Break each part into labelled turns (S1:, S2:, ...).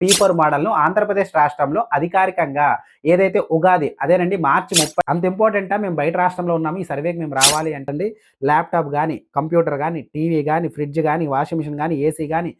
S1: P four మోడల్ను ఆంధ్రప్రదేశ్ రాష్ట్రంలో అధికారికంగా ఏదైతే ఉగాది అదేనండి మార్చి ముప్పై అంత ఇంపార్టెంటా మేము బయట రాష్ట్రంలో ఉన్నాము ఈ సర్వేకి మేము రావాలి అంటే ల్యాప్టాప్ కానీ కంప్యూటర్ కానీ టీవీ కానీ ఫ్రిడ్జ్ కానీ వాషింగ్ మిషన్ కానీ ఏసీ కానీ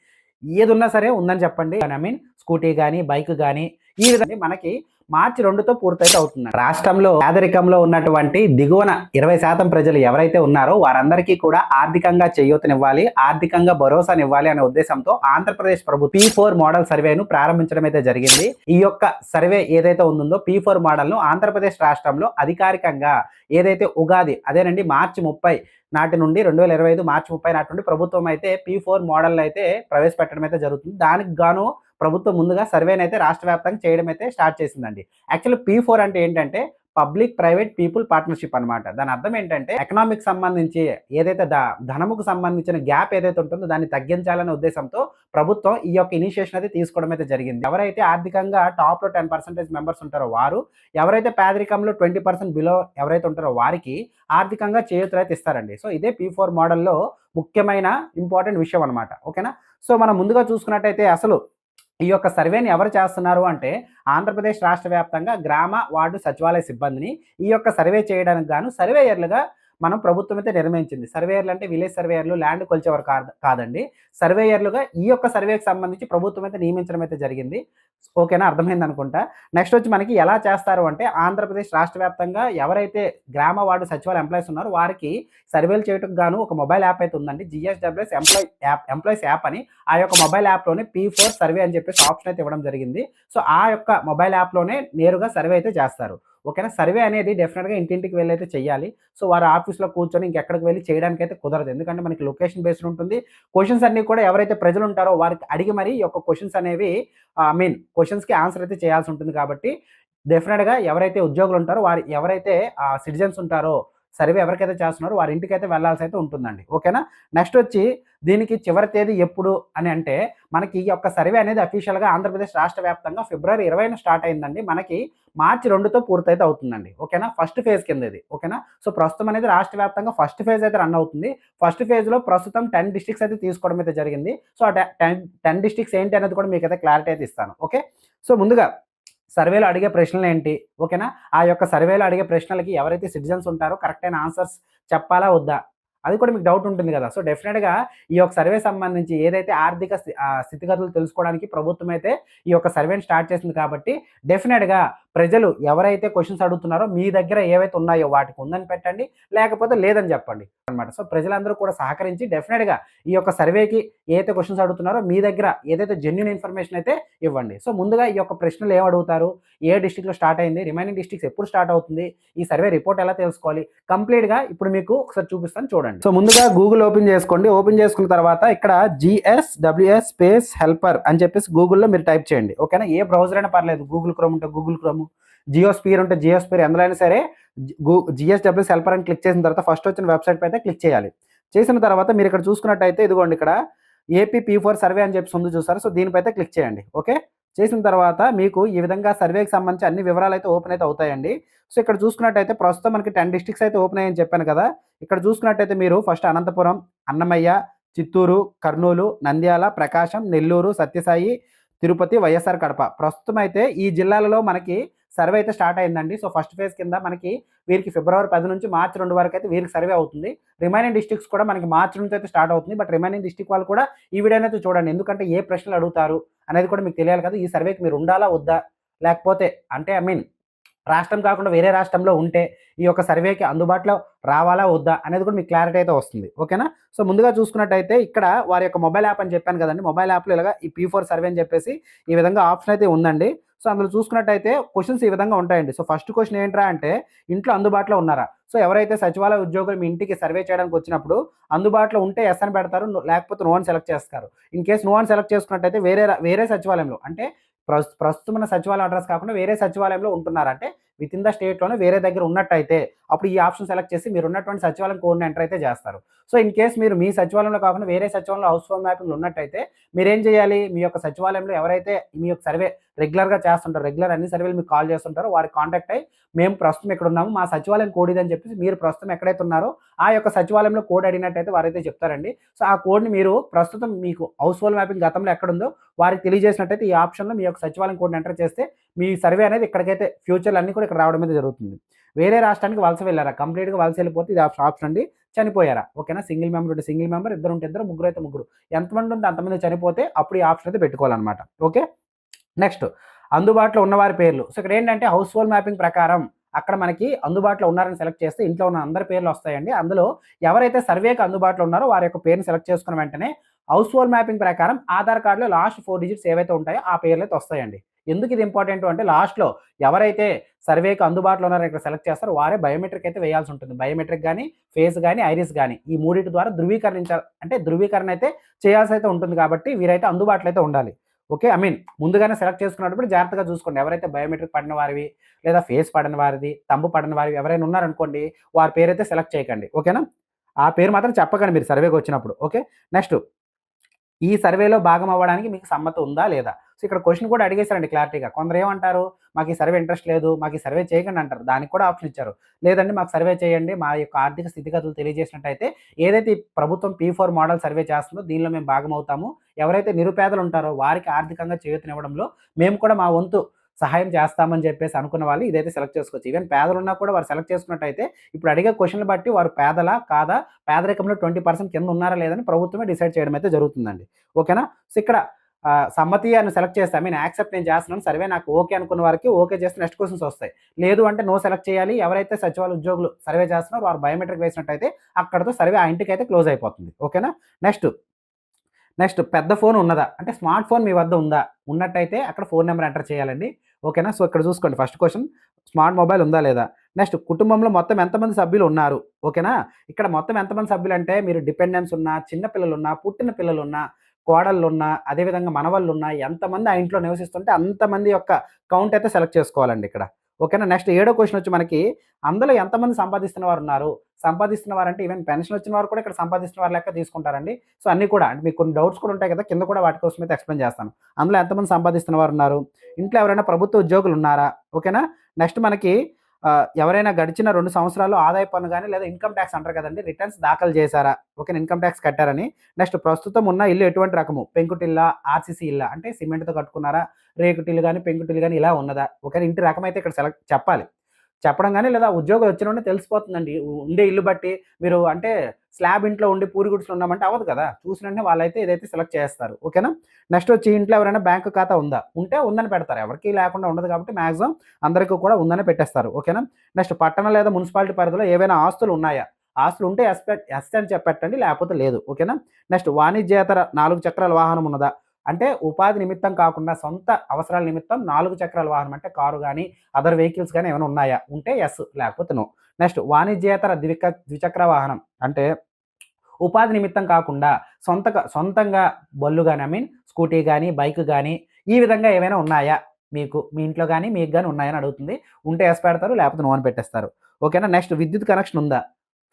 S1: ఏది ఉన్నా సరే ఉందని చెప్పండి. ఐ మీన్ స్కూటీ కానీ బైక్ కానీ ఈ విధంగా మనకి మార్చి రెండుతో పూర్తయితే అవుతుంది రాష్ట్రంలో పేదరికంలో ఉన్నటువంటి దిగువన ఇరవై శాతం ప్రజలు ఎవరైతే ఉన్నారో వారందరికీ కూడా ఆర్థికంగా చేయూతనివ్వాలి ఆర్థికంగా భరోసానివ్వాలి అనే ఉద్దేశంతో ఆంధ్రప్రదేశ్ ప్రభుత్వం పీ ఫోర్ మోడల్ సర్వేను ప్రారంభించడం అయితే జరిగింది. ఈ యొక్క సర్వే ఏదైతే ఉందో పీ ఫోర్ మోడల్ను ఆంధ్రప్రదేశ్ రాష్ట్రంలో అధికారికంగా ఏదైతే ఉగాది అదేనండి మార్చి ముప్పై నాటి నుండి రెండు వేల ఇరవై ఐదు మార్చి ముప్పై నాటి నుండి ప్రభుత్వం అయితే పీ ఫోర్ మోడల్ అయితే ప్రవేశపెట్టడం అయితే జరుగుతుంది. దానికి గాను ప్రభుత్వం ముందుగా సర్వేని అయితే రాష్ట్ర వ్యాప్తంగా చేయడం అయితే స్టార్ట్ చేసిందండి. యాక్చువల్లీ పీ ఫోర్ అంటే ఏంటంటే పబ్లిక్ ప్రైవేట్ పీపుల్ పార్ట్నర్షిప్ అనమాట దాని అర్థం ఏంటంటే ఎకనామిక్ సంబంధించి ఏదైతే ధనముకు సంబంధించిన గ్యాప్ ఏదైతే ఉంటుందో దాన్ని తగ్గించాలనే ఉద్దేశంతో ప్రభుత్వం ఈ యొక్క ఇనిషియేషన్ అయితే తీసుకోవడం అయితే జరిగింది. ఎవరైతే ఆర్థికంగా టాప్లో టెన్ పర్సెంటేజ్ మెంబర్స్ ఉంటారో వారు ఎవరైతే పేదరికంలో ట్వంటీ పర్సెంట్ బిలో ఎవరైతే ఉంటారో వారికి ఆర్థికంగా చేయూతలు అయితే ఇస్తారండి. సో ఇదే పీ ఫోర్ మోడల్లో ముఖ్యమైన ఇంపార్టెంట్ విషయం అనమాట ఓకేనా? సో మనం ముందుగా చూసుకున్నట్టయితే అసలు ఈ యొక్క సర్వేని ఎవరు చేస్తున్నారు అంటే ఆంధ్రప్రదేశ్ రాష్ట్ర వ్యాప్తంగా గ్రామ వార్డు సచివాలయ సిబ్బందిని ఈ యొక్క సర్వే చేయడానికి గాను సర్వేయర్లుగా మనం ప్రభుత్వం అయితే నిర్ణయించింది. సర్వేయర్లు అంటే విలేజ్ సర్వేయర్లు ల్యాండ్ కొలిచేవారు కాదండి. సర్వేయర్లుగా ఈ యొక్క సర్వేకి సంబంధించి ప్రభుత్వం అయితే నియమించడం అయితే జరిగింది. ఓకేనా? అర్థమైంది అనుకుంటా. నెక్స్ట్ వచ్చి మనకి ఎలా చేస్తారు అంటే ఆంధ్రప్రదేశ్ రాష్ట్ర వ్యాప్తంగా ఎవరైతే గ్రామ వార్డు సచివాలయ ఎంప్లాయీస్ ఉన్నారో వారికి సర్వేలు చేయటం గాను ఒక మొబైల్ యాప్ అయితే ఉందండి. GSWS employee app employees app అని ఆ యొక్క మొబైల్ యాప్లోనే పీ ఫోర్ సర్వే అని చెప్పేసి ఆప్షన్ అయితే ఇవ్వడం జరిగింది. సో ఆ యొక్క మొబైల్ యాప్లోనే నేరుగా సర్వే అయితే చేస్తారు. ఓకేనా? సర్వే అనేది డెఫినెట్గా ఇంటింటికి వెళ్ళి అయితే చేయాలి సో వారు ఆఫీస్లో కూర్చొని ఇంకెక్కడికి వెళ్ళి చేయడానికి అయితే కుదరదు. ఎందుకంటే మనకి లొకేషన్ బేస్డ్ ఉంటుంది. క్వశ్చన్స్ అన్నీ కూడా ఎవరైతే ప్రజలు ఉంటారో వారికి అడిగి మరి ఈ యొక్క క్వశ్చన్స్ అనేవి ఐ మీన్ క్వశ్చన్స్కి ఆన్సర్ అయితే చేయాల్సి ఉంటుంది కాబట్టి డెఫినెట్గా ఎవరైతే ఉద్యోగులు ఉంటారో వారి ఎవరైతే సిటిజన్స్ ఉంటారో సర్వే ఎవరికైతే చేస్తున్నారో వారి ఇంటికి అయితే వెళ్ళాల్సి అయితే ఉంటుందండి. ఓకేనా? నెక్స్ట్ వచ్చి దీనికి చివరి తేదీ ఎప్పుడు అని అంటే మనకి ఈ యొక్క సర్వే అనేది అఫీషియల్గా ఆంధ్రప్రదేశ్ రాష్ట్ర వ్యాప్తంగా ఫిబ్రవరి ఇరవైన స్టార్ట్ అయిందండి. మనకి మార్చి రెండుతో పూర్తయితే అవుతుందండి. ఓకేనా? ఫస్ట్ ఫేజ్ కింద ఇది ఓకేనా? సో ప్రస్తుతం అనేది రాష్ట్ర వ్యాప్తంగా ఫస్ట్ ఫేజ్ అయితే రన్ అవుతుంది. ఫస్ట్ ఫేజ్లో ప్రస్తుతం టెన్ డిస్టిక్స్ అయితే తీసుకోవడం అయితే జరిగింది. సో ఆ టెన్ టెన్ డిస్టిక్స్ ఏంటి అనేది కూడా మీకు అయితే క్లారిటీ అయితే ఇస్తాను. ఓకే? సో ముందుగా సర్వేలో అడిగే ప్రశ్నలు ఏంటి? ఓకేనా? ఆ యొక్క సర్వేలో అడిగే ప్రశ్నలకి ఎవరైతే సిటిజన్స్ ఉంటారో కరెక్ట్ అయిన ఆన్సర్స్ చెప్పాలా వద్దా? అది కూడా మీకు డౌట్ ఉంటుంది కదా. సో డెఫినెట్గా ఈ యొక్క సర్వే సంబంధించి ఏదైతే ఆర్థిక స్థితిగతులు తెలుసుకోవడానికి ప్రభుత్వం అయితే ఈ యొక్క సర్వేని స్టార్ట్ చేసింది కాబట్టి డెఫినెట్గా ప్రజలు ఎవరైతే క్వశ్చన్స్ అడుగుతున్నారో మీ దగ్గర ఏవైతే ఉన్నాయో వాటికి ఉందని పెట్టండి లేకపోతే లేదని చెప్పండి అనమాట సో ప్రజలందరూ కూడా సహకరించి డెఫినెట్గా ఈ యొక్క సర్వేకి ఏదైతే క్వశ్చన్స్ అడుగుతున్నారో మీ దగ్గర ఏదైతే జెన్యున్ ఇన్ఫర్మేషన్ అయితే ఇవ్వండి. సో ముందుగా ఈ యొక్క ప్రశ్నలు ఏం అడుగుతారు? ఏ డిస్టిక్లో స్టార్ట్ అయింది? రిమైనింగ్ డిస్టిక్స్ ఎప్పుడు స్టార్ట్ అవుతుంది? ఈ సర్వే రిపోర్ట్ ఎలా తెలుసుకోవాలి? కంప్లీట్గా ఇప్పుడు మీకు ఒకసారి చూపిస్తాను చూడండి. చూడండి సో ముందుగా గూగుల్ ఓపెన్ చేసుకోండి. ఓపెన్ చేసుకున్న తర్వాత ఇక్కడ జిఎస్ డబ్ల్యూఎస్ స్పేస్ హెల్పర్ అని చెప్పేసి గూగుల్లో మీరు టైప్ చేయండి. ఓకేనా ఏ బ్రౌజర్ అయినా పర్లేదు. గూగుల్ క్రోమ్ ఉంటే గూగుల్ క్రోమ్ జియో స్పీర్ ఉంటే జియో స్పీర్ ఎందులో అయినా సరే జిఎస్డబ్ల్యూఎస్ హెల్పర్ అని క్లిక్ చేసిన తర్వాత ఫస్ట్ వచ్చిన వెబ్సైట్ అయితే క్లిక్ చేయాలి. చేసిన తర్వాత మీరు ఇక్కడ చూసుకున్నట్టయితే ఇదిగోండి ఇక్కడ ఏపీ పీ ఫోర్ సర్వే అని చెప్పి ఉంది చూసారు? సో దీనిపైతే క్లిక్ చేయండి. ఓకే? చేసిన తర్వాత మీకు ఈ విధంగా సర్వేకి సంబంధించి అన్ని వివరాలు అయితే ఓపెన్ అయితే అవుతాయండి. సో ఇక్కడ చూసుకున్నట్టయితే ప్రస్తుతం మనకి టెన్ డిస్ట్రిక్ట్స్ అయితే ఓపెన్ అయ్యని చెప్పాను కదా? ఇక్కడ చూసుకున్నట్టయితే మీరు ఫస్ట్ అనంతపురం అన్నమయ్య చిత్తూరు కర్నూలు నంద్యాల ప్రకాశం నెల్లూరు సత్యసాయి తిరుపతి వైఎస్ఆర్ కడప. ప్రస్తుతం అయితే ఈ జిల్లాలలో మనకి సర్వే అయితే స్టార్ట్ అయిందండి. సో ఫస్ట్ ఫేజ్ కింద మనకి వీరికి ఫిబ్రవరి పది నుంచి మార్చి రెండు వరకు అయితే వీరికి సర్వే అవుతుంది. రిమైనింగ్ డిస్ట్రిక్ట్స్ కూడా మనకి మార్చి నుంచి అయితే స్టార్ట్ అవుతుంది. బట్ రిమైనింగ్ డిస్ట్రిక్ట్ వాళ్ళు కూడా ఈ వీడియో అయితే చూడండి. ఎందుకంటే ఏ ప్రశ్నలు అడుగుతారు అనేది కూడా మీకు తెలియాలి కదా. ఈ సర్వేకి మీరు ఉండాలా వద్దా? లేకపోతే అంటే ఐ మీన్ రాష్ట్రం కాకుండా వేరే రాష్ట్రంలో ఉంటే ఈ యొక్క సర్వేకి అందుబాటులో రావాలా వద్దా అనేది కూడా మీకు క్లారిటీ అయితే వస్తుంది. ఓకేనా? సో ముందుగా చూసుకున్నట్టయితే ఇక్కడ వారి యొక్క మొబైల్ యాప్ అని చెప్పాను కదండి. మొబైల్ యాప్లో ఇలాగా ఈ పీ ఫోర్ సర్వే అని చెప్పేసి ఈ విధంగా ఆప్షన్ అయితే ఉందండి. సో అందులో చూసుకున్నట్టయితే క్వశ్చన్స్ ఈ విధంగా ఉంటాయండి. సో ఫస్ట్ క్వశ్చన్ ఏంట్రా అంటే ఇంట్లో అందుబాటులో ఉన్నారా? సో ఎవరైతే సచివాలయ ఉద్యోగులు మీ ఇంటికి సర్వే చేయడానికి వచ్చినప్పుడు అందుబాటులో ఉంటే ఎస్ అని పెడతారు. లేకపోతే నో అని సెలెక్ట్ చేస్తారు. ఇన్ కేసు నో అని సెలెక్ట్ చేసుకున్నట్టయితే వేరే వేరే సచివాలయంలో అంటే ప్రస్తుతం ఉన్న సచివాలయం అడ్రస్ కాకుండా వేరే సచివాలయంలో ఉంటున్నారంటే విత్ ఇన్ ద స్టేట్లోనే వేరే దగ్గర ఉన్నట్టయితే అప్పుడు ఈ ఆప్షన్ సెలెక్ట్ చేసి మీరు ఉన్నటువంటి సచివాలయం కోడ్ని ఎంటర్ అయితే చేస్తారు. సో ఇన్ కేస్ మీరు మీ సచివాలయంలో కాకుండా వేరే సచివాలయంలో హౌస్ హోమ్ మ్యాపింగ్లు ఉన్నట్టయితే మీరేం చేయాలి? మీ యొక్క సచివాలయంలో ఎవరైతే మీ యొక్క సర్వే రెగ్యులర్గా చేస్తుంటారు రెగ్యులర్ అన్ని సర్వేలు మీకు కాల్ చేస్తుంటారో వారికి కాంటాక్ట్ అయ్యి మేము ప్రస్తుతం ఇక్కడ ఉన్నాము మా సచివాలయం కోడ్ ఇదని చెప్పేసి మీరు ప్రస్తుతం ఎక్కడైతే ఉన్నారో ఆ యొక్క సచివాలయంలో కోడ్ అడిగినట్టయితే వారైతే చెప్తారండి. సో ఆ కోడ్ని మీరు ప్రస్తుతం మీకు హౌస్ హోల్డ్ మ్యాపింగ్ గతంలో ఎక్కడుందో వారికి తెలియజేసినట్టయితే ఈ ఆప్షన్లో మీ యొక్క సచివాలయం కోడ్ని ఎంటర్ చేస్తే మీ సర్వే అనేది ఇక్కడికైతే ఫ్యూచర్లో అన్ని కూడా ఇక్కడ రావడం అయితే జరుగుతుంది. వేరే రాష్ట్రానికి వలస వెళ్ళారా? కంప్లీట్గా వలస వెళ్ళిపోతే ఇది ఆప్షన్ అండి. చనిపోయారా? ఓకేనా సింగిల్ మెంబర్ ఉంటే సింగిల్ మెంబర్ ఇద్దరు ఉంటే ఇద్దరు ముగ్గురు అయితే ముగ్గురు. ఎంతమంది ఉంటే అంతమంది చనిపోతే అప్పుడు ఈ ఆప్షన్ అయితే పెట్టుకోవాలన్నమాట. ఓకే నెక్స్ట్ అందుబాటులో ఉన్నవారి పేర్లు. సో ఇక్కడ ఏంటంటే హౌస్ హోల్డ్ మ్యాపింగ్ ప్రకారం అక్కడ మనకి అందుబాటులో ఉన్నారని సెలెక్ట్ చేస్తే ఇంట్లో ఉన్న అందరి పేర్లు వస్తాయండి. అందులో ఎవరైతే సర్వేకి అందుబాటులో ఉన్నారో వారి యొక్క పేరుని సెలెక్ట్ చేసుకున్న వెంటనే హౌస్ హోల్డ్ మ్యాపింగ్ ప్రకారం ఆధార్ కార్డులో లాస్ట్ ఫోర్ డిజిట్స్ ఏవైతే ఉంటాయో ఆ పేర్లు అయితే వస్తాయండి. ఎందుకు ఇది ఇంపార్టెంట్ అంటే లాస్ట్లో ఎవరైతే సర్వేకి అందుబాటులో ఉన్నారో ఇక్కడ సెలెక్ట్ చేస్తారో వారే బయోమెట్రిక్ అయితే వేయాల్సి ఉంటుంది. బయోమెట్రిక్ కానీ ఫేస్ కానీ ఐరిస్ కానీ ఈ మూడింటి ద్వారా ధృవీకరించాలి అంటే ధృవీకరణ అయితే చేయాల్సి అయితే ఉంటుంది కాబట్టి వీరైతే అందుబాటులో అయితే ఉండాలి. ఓకే ఐ మీన్ ముందుగానే సెలెక్ట్ చేసుకున్నప్పుడు జాగ్రత్తగా చూసుకోండి. ఎవరైతే బయోమెట్రిక్ పడిన వారివి లేదా ఫేస్ పడిన వారిది తంబు పడిన వారివి ఎవరైనా ఉన్నారనుకోండి వారి పేరైతే సెలెక్ట్ చేయకండి. ఓకేనా? ఆ పేరు మాత్రం చెప్పకండి మీరు సర్వేకి వచ్చినప్పుడు. ఓకే? నెక్స్ట్ ఈ సర్వేలో భాగం అవ్వడానికి మీకు సమ్మత ఉందా లేదా? సో ఇక్కడ క్వశ్చన్ కూడా అడిగేశారండి క్లారిటీగా. కొందరు ఏమంటారు మాకు ఈ సర్వే ఇంట్రెస్ట్ లేదు మాకు ఈ సర్వే చేయకండి అంటారు. దానికి కూడా ఆప్షన్ ఇచ్చారు. లేదండి మాకు సర్వే చేయండి మా యొక్క ఆర్థిక స్థితిగతులు తెలియజేసినట్టయితే ఏదైతే ప్రభుత్వం పీ ఫోర్ మోడల్ సర్వే చేస్తుందో దీనిలో మేము భాగం అవుతాము. ఎవరైతే నిరుపేదలు ఉంటారో వారికి ఆర్థికంగా చేయూతనివ్వడంలో మేము కూడా మా వంతు సహాయం చేస్తామని చెప్పేసి అనుకున్న వాళ్ళు ఇదైతే సెలెక్ట్ చేసుకోవచ్చు. ఈవెన్ పేదలు ఉన్నా కూడా వారు సెలెక్ట్ చేసుకున్నట్టయితే ఇప్పుడు అడిగే క్వశ్చన్లు బట్టి వారు పేదలా కాదా? పేదరికంలో ట్వంటీ పర్సెంట్ కింద ఉన్నారా లేదని ప్రభుత్వమే డిసైడ్ చేయడం అయితే జరుగుతుందండి. ఓకేనా? సో ఇక్కడ సమ్మతి అని సెలెక్ట్ చేస్తాను ఐ మీన్ యాక్సెప్ట్ నేను చేస్తున్నాను. సర్వే నాకు ఓకే అనుకున్న వారికి ఓకే చేస్తే నెక్స్ట్ క్వశ్చన్స్ వస్తాయి. లేదు అంటే నో సెలెక్ట్ చేయాలి. ఎవరైతే సచివాలయ ఉద్యోగులు సర్వే చేస్తున్నారో వారు బయోమెట్రిక్ వేసినట్టయితే అక్కడతో సర్వే ఆ ఇంటికి అయితే క్లోజ్ అయిపోతుంది. ఓకేనా? నెక్స్ట్ నెక్స్ట్ పెద్ద ఫోన్ ఉన్నదా? అంటే స్మార్ట్ ఫోన్ మీ వద్ద ఉందా? ఉన్నట్టయితే అక్కడ ఫోన్ నెంబర్ ఎంటర్ చేయాలండి. ఓకేనా? సో ఇక్కడ చూసుకోండి. ఫస్ట్ క్వశ్చన్ స్మార్ట్ మొబైల్ ఉందా లేదా? నెక్స్ట్ కుటుంబంలో మొత్తం ఎంతమంది సభ్యులు ఉన్నారు? ఓకేనా? ఇక్కడ మొత్తం ఎంతమంది సభ్యులు అంటే మీరు డిపెండెన్స్ ఉన్నా చిన్న పిల్లలు ఉన్నా పుట్టిన పిల్లలు ఉన్నా కోడళ్ళు ఉన్నా అదేవిధంగా మనవాళ్ళు ఉన్నా ఎంతమంది ఆ ఇంట్లో నివసిస్తుంటే అంతమంది యొక్క కౌంట్ అయితే సెలెక్ట్ చేసుకోవాలండి ఇక్కడ. ఓకేనా? నెక్స్ట్ ఏడో క్వశ్చన్ వచ్చి మనకి అందులో ఎంతమంది సంపాదిస్తున్న వారు ఉన్నారు? సంపాదిస్తున్న వారంటే ఈవెన్ పెన్షన్ వచ్చిన వారు కూడా ఇక్కడ సంపాదిస్తున్న వారు లెక్క తీసుకుంటారండి. సో అన్ని కూడా అంటే మీకు కొన్ని డౌట్స్ కూడా ఉంటాయి కదా కింద కూడా వాటి కోసం అయితే ఎక్స్ప్లెయిన్ చేస్తాను. అందులో ఎంతమంది సంపాదిస్తున్న వారు ఉన్నారు? ఇంట్లో ఎవరైనా ప్రభుత్వ ఉద్యోగులు ఉన్నారా? ఓకేనా? నెక్స్ట్ మనకి ఎవరైనా గడిచిన రెండు సంవత్సరాలు ఆదాయ పన్ను కానీ లేదా ఇన్కమ్ ట్యాక్స్ అంటారు కదండి రిటర్న్స్ దాఖలు చేశారా? ఓకే ఇన్కమ్ ట్యాక్స్ కట్టారని. నెక్స్ట్ ప్రస్తుతం ఉన్న ఇల్లు ఎటువంటి రకము? పెంకుటిల్లా ఆర్సీసీ ఇల్లా? అంటే సిమెంట్తో కట్టుకున్నారా? రేకుటిల్లు కానీ పెంకుటిల్లు కానీ ఇలా ఉన్నదా? ఓకే ఇంటి రకం అయితే ఇక్కడ సెలెక్ట్ చెప్పాలి. చెప్పడం కానీ లేదా ఉద్యోగం వచ్చిన తెలిసిపోతుందండి. ఉండే ఇల్లు బట్టి మీరు అంటే స్లాబ్ ఇంట్లో ఉండి పూరి గుడిసెలు ఉన్నామంటే అవ్వదు కదా. చూసినట్టే వాళ్ళైతే ఇదైతే సెలెక్ట్ చేస్తారు. ఓకేనా? నెక్స్ట్ వచ్చి ఇంట్లో ఎవరైనా బ్యాంక్ ఖాతా ఉందా? ఉంటే ఉందని పెడతారు. ఎవరికి లేకుండా ఉండదు కాబట్టి మాక్సిమం అందరికీ కూడా ఉందని పెట్టేస్తారు. ఓకేనా? నెక్స్ట్ పట్టణ లేదా మున్సిపాలిటీ పరిధిలో ఏవైనా ఆస్తులు ఉన్నాయా? ఆస్తులు ఉంటే ఎస్ ఎస్ అని చెప్పెట్టండి లేకపోతే లేదు. ఓకేనా? నెక్స్ట్ వాణిజ్యేతర నాలుగు చక్రాల వాహనం ఉన్నదా? అంటే ఉపాధి నిమిత్తం కాకుండా సొంత అవసరాల నిమిత్తం నాలుగు చక్రాల వాహనం అంటే కారు కానీ అదర్ వెహికల్స్ కానీ ఏమైనా ఉన్నాయా? ఉంటే ఎస్ లేకపోతే నో నెక్స్ట్ వాణిజ్యేతర ద్విక ద్విచక్ర వాహనం అంటే ఉపాధి నిమిత్తం కాకుండా సొంత సొంతంగా బళ్ళు కానీ ఐ మీన్ స్కూటీ కానీ బైక్ కానీ ఈ విధంగా ఏమైనా ఉన్నాయా? మీకు మీ ఇంట్లో కానీ మీకు కానీ ఉన్నాయని అడుగుతుంది. ఉంటే ఎస్ పెడతారు లేకపోతే నో అని పెట్టేస్తారు. ఓకేనా? నెక్స్ట్ విద్యుత్ కనెక్షన్ ఉందా?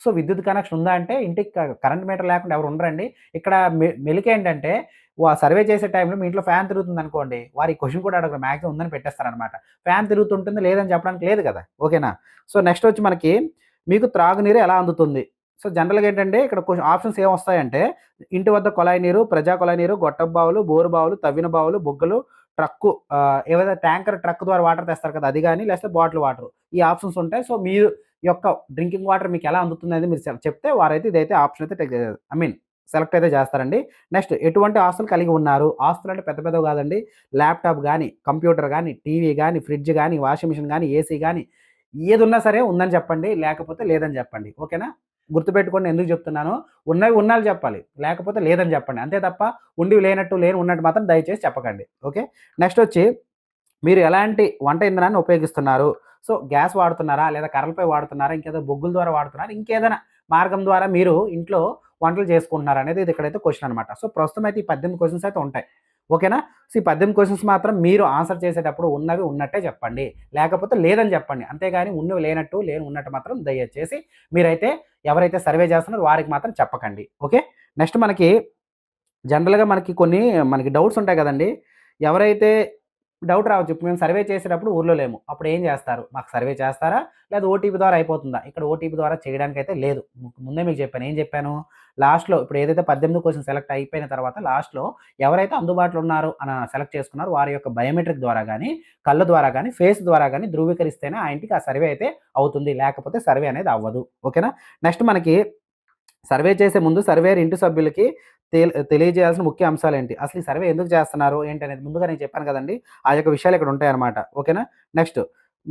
S1: సో విద్యుత్ కనెక్షన్ ఉందా అంటే ఇంటికి కరెంట్ మీటర్ లేకుండా ఎవరు ఉండరండి. ఇక్కడ మె- మెలిక ఏంటంటే వా సర్వే చేసే టైంలో మీ ఇంట్లో ఫ్యాన్ తిరుగుతుంది అనుకోండి వారి క్వశ్చన్ కూడా అడగరు మ్యాక్సిమం ఉందని పెట్టేస్తారనమాట ఫ్యాన్ తిరుగుతుంటుంది లేదని చెప్పడానికి లేదు కదా ఓకేనా? సో నెక్స్ట్ వచ్చి మనకి మీకు త్రాగునీరు ఎలా అందుతుంది? సో జనరల్గా ఏంటంటే ఇక్కడ క్వశ్చన్ ఆప్షన్స్ ఏం వస్తాయంటే ఇంటి వద్ద కొలాయి నీరు ప్రజా కొలాయి నీరు గొట్టపు బావులు బోరు బావులు తవ్విన బావులు బొగ్గలు ట్రక్కు ఆ, ఏవైతే ట్యాంకర్ ట్రక్ ద్వారా వాటర్ తెస్తారు కదా అది కానీ లేకపోతే బాటిల్ వాటర్ ఈ ఆప్షన్స్ ఉంటాయి. సో మీరు యొక్క డ్రింకింగ్ వాటర్ మీకు ఎలా అందుతుంది అనేది మీరు చెప్తే వారైతే ఇదైతే ఆప్షన్ అయితే ఐ మీన్ సెలెక్ట్ అయితే చేస్తారండి. నెక్స్ట్ ఎటువంటి ఆస్తులు కలిగి ఉన్నారు? ఆస్తులు అంటే పెద్ద పెద్దవి కాదండి. ల్యాప్టాప్ కానీ కంప్యూటర్ కానీ టీవీ కానీ ఫ్రిడ్జ్ కానీ వాషింగ్ మిషన్ కానీ ఏసీ కానీ ఏది ఉన్నా సరే ఉందని చెప్పండి. లేకపోతే లేదని చెప్పండి. ఓకేనా? గుర్తుపెట్టుకోండి ఎందుకు చెప్తున్నాను. ఉన్నవి ఉన్నాలు చెప్పాలి. లేకపోతే లేదని చెప్పండి. అంతే తప్ప ఉండి లేనట్టు లేని ఉన్నట్టు మాత్రం దయచేసి చెప్పకండి. ఓకే? నెక్స్ట్ వచ్చి మీరు ఎలాంటి వంట ఇంధనాన్ని ఉపయోగిస్తున్నారు? సో గ్యాస్ వాడుతున్నారా? లేదా కర్రలపై వాడుతున్నారా? ఇంకేదో బొగ్గుల ద్వారా వాడుతున్నారా? ఇంకేదైనా మార్గం ద్వారా మీరు ఇంట్లో వంటలు చేసుకుంటున్నారా? అనేది ఇది ఇక్కడైతే క్వశ్చన్ అనమాట సో ప్రస్తుతం అయితే ఈ పద్దెనిమిది క్వశ్చన్స్ అయితే ఉంటాయి. ఓకేనా? సో ఈ పద్దెనిమిది క్వశ్చన్స్ మాత్రం మీరు ఆన్సర్ చేసేటప్పుడు ఉన్నవి ఉన్నట్టే చెప్పండి. లేకపోతే లేదని చెప్పండి. అంతేగాని ఉన్నవి లేనట్టు లేని ఉన్నట్టు మాత్రం దయచేసి మీరైతే ఎవరైతే సర్వే చేస్తున్నారో వారికి మాత్రం చెప్పకండి. ఓకే? నెక్స్ట్ మనకి జనరల్గా మనకి కొన్ని మనకి డౌట్స్ ఉంటాయి కదండి. ఎవరైతే డౌట్ రావచ్చు. ఇప్పుడు మేము సర్వే చేసేటప్పుడు ఊర్లో లేము. అప్పుడు ఏం చేస్తారు? మాకు సర్వే చేస్తారా? లేదా ఓటీపీ ద్వారా అయిపోతుందా? ఇక్కడ ఓటీపీ ద్వారా చేయడానికి అయితే లేదు ముందే మీకు చెప్పాను. ఏం చెప్పాను? లాస్ట్లో ఇప్పుడు ఏదైతే పద్దెనిమిది క్వశ్చన్ సెలెక్ట్ అయిపోయిన తర్వాత లాస్ట్లో ఎవరైతే అందుబాటులో ఉన్నారో అని సెలెక్ట్ చేసుకున్నారో వారి యొక్క బయోమెట్రిక్ ద్వారా కానీ కళ్ళ ద్వారా కానీ ఫేస్ ద్వారా కానీ ధృవీకరిస్తేనే ఆ ఇంటికి ఆ సర్వే అయితే అవుతుంది. లేకపోతే సర్వే అనేది అవ్వదు. ఓకేనా? నెక్స్ట్ మనకి సర్వే చేసే ముందు సర్వేర్ ఇంటి సభ్యులకి తెలియజేయాల్సిన ముఖ్య అంశాలు ఏంటి అసలు ఈ సర్వే ఎందుకు చేస్తున్నారు? ఏంటి అనేది ముందుగా నేను చెప్పాను కదండి. ఆ యొక్క విషయాలు ఇక్కడ ఉంటాయన్నమాట. ఓకేనా? నెక్స్ట్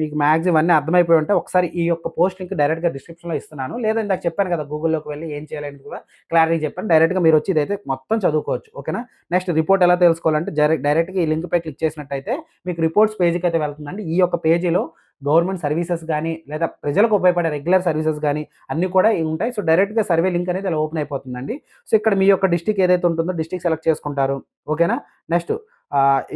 S1: మీకు మ్యాక్సిమం అన్నీ అర్థమైపోయి ఉంటే ఒకసారి ఈ యొక్క పోస్ట్ లింక్ డైరెక్ట్గా డిస్క్రిప్షన్లో ఇస్తున్నాను. లేదా ఇందాక చెప్పాను కదా గూగుల్లోకి వెళ్ళి ఏం చేయాలని కూడా క్లారిటీ చెప్పాను. డైరెక్ట్గా మీరు వచ్చి ఇదైతే మొత్తం చదువుకోవచ్చు. ఓకేనా? నెక్స్ట్ రిపోర్ట్ ఎలా తెలుసుకోవాలంటే డైరెక్ట్ డైరెక్ట్గా ఈ లింక్ పై క్లిక్ చేసినట్టయితే మీకు రిపోర్ట్స్ పేజీకి అయితే వెళ్తుందండి. ఈ యొక్క పేజీలో గవర్నమెంట్ సర్వీసెస్ కానీ లేదా ప్రజలకు ఉపయోగపడే రెగ్యులర్ సర్వీసెస్ కానీ అన్నీ కూడా ఉంటాయి. సో డైరెక్ట్గా సర్వే లింక్ అనేది అలా ఓపెన్ అయిపోతుందండి. సో ఇక్కడ మీ యొక్క డిస్టిక్ ఏదైతే ఉంటుందో డిస్టిక్ సెలెక్ట్ చేసుకుంటారు. ఓకేనా? నెక్స్ట్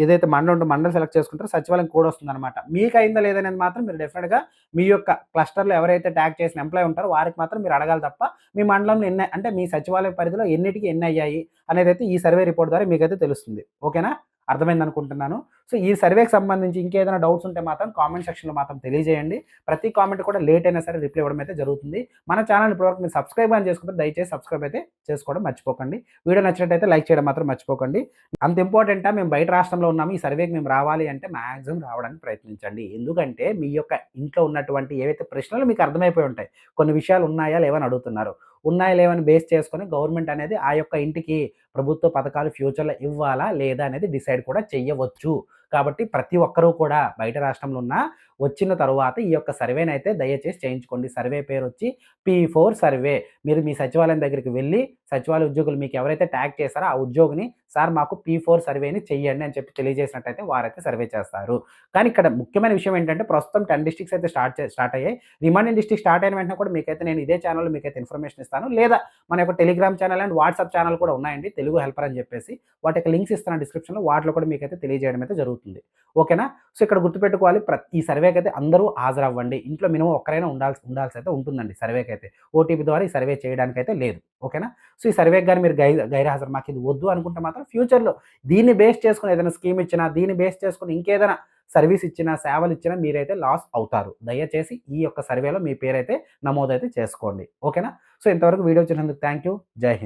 S1: ఏదైతే మండలం ఉంటుందో మండలం సెలెక్ట్ చేసుకుంటారో సచివాలయం కోడ్ వస్తుంది అనమాట మీకు అయిందా లేదనేది మాత్రం మీరు డెఫినెట్గా మీ యొక్క క్లస్టర్లో ఎవరైతే ట్యాగ్ చేసిన ఎంప్లాయ్ ఉంటారో వారికి మాత్రం మీరు అడగాలి తప్ప మీ మండలంలో ఎన్ని అంటే మీ సచివాలయ పరిధిలో ఎన్నిటికి ఎన్ని అయ్యాయి అనేది అయితే ఈ సర్వే రిపోర్ట్ ద్వారా మీకైతే తెలుస్తుంది. ఓకేనా అర్థమైంది అనుకుంటున్నాను. సో ఈ సర్వేకి సంబంధించి ఇంకేదైనా డౌట్స్ ఉంటే మాత్రం కామెంట్ సెక్షన్లో మాత్రం తెలియజేయండి. ప్రతి కామెంట్ కూడా లేట్ అయినా సరే రిప్లై ఇవ్వడం అయితే జరుగుతుంది. మన ఛానల్ ఇప్పటివరకు మీరు సబ్స్క్రైబ్ అని చేసుకుంటే దయచేసి సబ్స్క్రైబ్ అయితే చేసుకోవడం మర్చిపోకండి. వీడియో నచ్చినట్టయితే లైక్ చేయడం మాత్రం మర్చిపోకండి. అంత ఇంపార్టెంటా మేము బయట రాష్ట్రంలో ఉన్నాము. ఈ సర్వేకి మేము రావాలి అంటే మ్యాక్సిమం రావడానికి ప్రయత్నించండి. ఎందుకంటే మీ యొక్క ఇంట్లో ఉన్నటువంటి ఏవైతే ప్రశ్నలు మీకు అర్థమైపోయి ఉంటాయి కొన్ని విషయాలు ఉన్నాయా లేవని అడుగుతున్నారు. ఉన్నాయా లేవని బేస్ చేసుకొని గవర్నమెంట్ అనేది ఆ యొక్క ఇంటికి ప్రభుత్వ పథకాలు ఫ్యూచర్లో ఇవ్వాలా లేదా అనేది డిసైడ్ కూడా చెయ్యవచ్చు. కాబట్టి ప్రతి ఒక్కరూ కూడా బయట రాష్ట్రంలో ఉన్న వచ్చిన తర్వాత ఈ యొక్క సర్వేని అయితే దయచేసి చేయించుకోండి. సర్వే పేరు వచ్చి పీ ఫోర్ సర్వే. మీరు మీ సచివాలయం దగ్గరికి వెళ్ళి సచివాలయ ఉద్యోగులు మీకు ఎవరైతే ట్యాగ్ చేశారో ఆ ఉద్యోగిని సార్ మాకు పీ ఫోర్ సర్వేని చెయ్యండి అని చెప్పి తెలియజేసినట్టయితే వారైతే సర్వే చేస్తారు. కానీ ఇక్కడ ముఖ్యమైన విషయం ఏంటంటే ప్రస్తుతం టెన్ డిస్ట్రిక్ట్స్ అయితే స్టార్ట్ స్టార్ట్ అయ్యాయి. రిమైనింగ్ డిస్ట్రిక్ట్ స్టార్ట్ అయిన వెంటనే కూడా మీకైతే నేను ఇదే ఛానల్లో మీకైతే ఇన్ఫర్మేషన్ ఇస్తాను. లేదా మన యొక్క Telegram channel and WhatsApp channel కూడా ఉన్నాయండి. తెలుగు హెల్పర్ అని చెప్పేసి వాటి యొక్క లింక్స్ ఇస్తాను డిస్క్రిప్షన్లో. వాటిలో కూడా మీకైతే తెలియజేయడం అయితే జరుగుతుంది. ఓకేనా? సో ఇక్కడ గుర్తుపెట్టుకోవాలి. ప్రతి ఈ సర్వేకి అయితే అందరూ హాజరవ్వండి. ఇంట్లో మినిమం ఒక్కరైనా ఉండాల్సి ఉండాల్సి అయితే ఉంటుందండి సర్వేకి అయితే ఓటీపీ ద్వారా ఈ సర్వే చేయడానికి అయితే లేదు. ఓకేనా? సో ఈ సర్వేకి కానీ మీరు గై గైర్హాజరు మాకు ఇది వద్దు అనుకుంటే మాత్రం ఫ్యూచర్లో దీన్ని బేస్ చేసుకుని ఏదైనా స్కీమ్ ఇచ్చినా దీన్ని బేస్ చేసుకుని ఇంకేదైనా సర్వీస్ ఇచ్చినా సేవలు ఇచ్చినా మీరైతే లాస్ అవుతారు. దయచేసి ఈ యొక్క సర్వేలో మీ పేరైతే నమోదైతే చేసుకోండి. ఓకేనా? సో ఇంతవరకు వీడియో వచ్చినందుకు థ్యాంక్ యూ జై హింద్.